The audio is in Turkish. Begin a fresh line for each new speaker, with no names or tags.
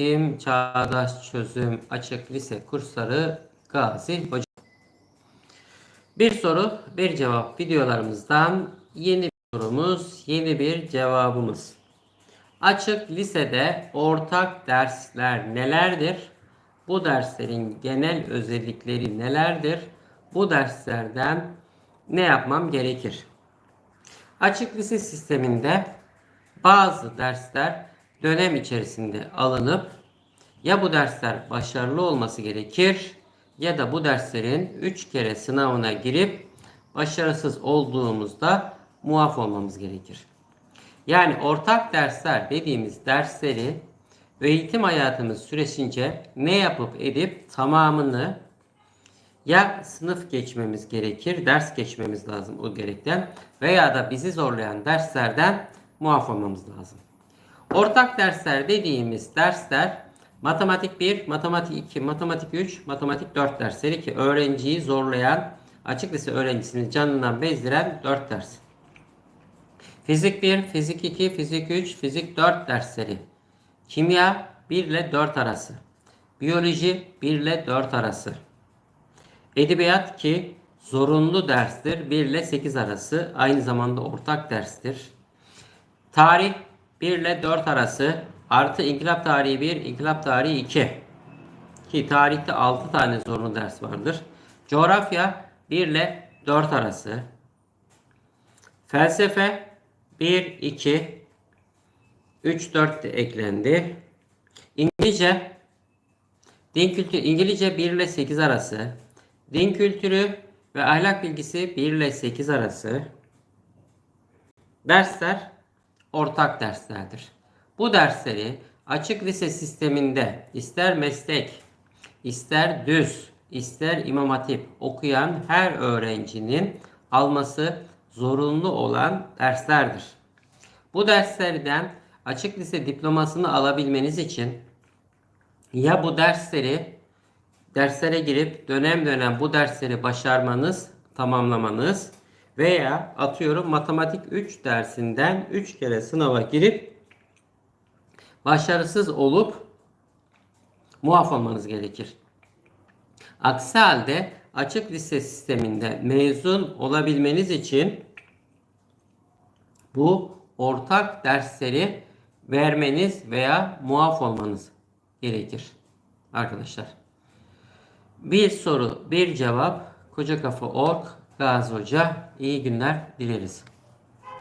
Eğitim, Çağdaş Çözüm, Açık Lise Kursları Gazi Hoca. Bir soru, bir cevap videolarımızdan yeni bir sorumuz, yeni bir cevabımız. Açık lisede ortak dersler nelerdir? Bu derslerin genel özellikleri nelerdir? Bu derslerden ne yapmam gerekir? Açık lise sisteminde bazı dersler dönem içerisinde alınıp ya bu dersler başarılı olması gerekir ya da bu derslerin 3 kere sınavına girip başarısız olduğumuzda muaf olmamız gerekir. Yani ortak dersler dediğimiz dersleri eğitim hayatımız süresince ne yapıp edip tamamını ya sınıf geçmemiz gerekir, ders geçmemiz lazım o gerekten veya da bizi zorlayan derslerden muaf olmamız lazım. Ortak dersler dediğimiz dersler matematik 1, matematik 2, matematik 3, matematik 4 dersleri ki öğrenciyi zorlayan, açık lise öğrencisini canından bezdiren 4 ders. Fizik 1, fizik 2, fizik 3, fizik 4 dersleri. Kimya 1 ile 4 arası. Biyoloji 1 ile 4 arası. Edebiyat ki zorunlu derstir 1 ile 8 arası. Aynı zamanda ortak derstir. Tarih 1 ile 4 arası. Artı inkılap tarihi 1, inkılap tarihi 2. Ki tarihte 6 tane zorunlu ders vardır. Coğrafya 1 ile 4 arası. Felsefe 1, 2, 3, 4 de eklendi. İngilizce Din kültürü İngilizce 1 ile 8 arası. Din kültürü ve ahlak bilgisi 1 ile 8 arası. Dersler ortak derslerdir. Bu dersleri açık lise sisteminde ister meslek, ister düz, ister imam hatip okuyan her öğrencinin alması zorunlu olan derslerdir. Bu derslerden açık lise diplomasını alabilmeniz için ya bu dersleri derslere girip dönem dönem bu dersleri başarmanız, tamamlamanız veya atıyorum matematik 3 dersinden 3 kere sınava girip başarısız olup muaf olmanız gerekir. Aksi halde açık lise sisteminde mezun olabilmeniz için bu ortak dersleri vermeniz veya muaf olmanız gerekir arkadaşlar. Bir soru, bir cevap. Koca Kafa Ork, Gazi Hoca. İyi günler dileriz.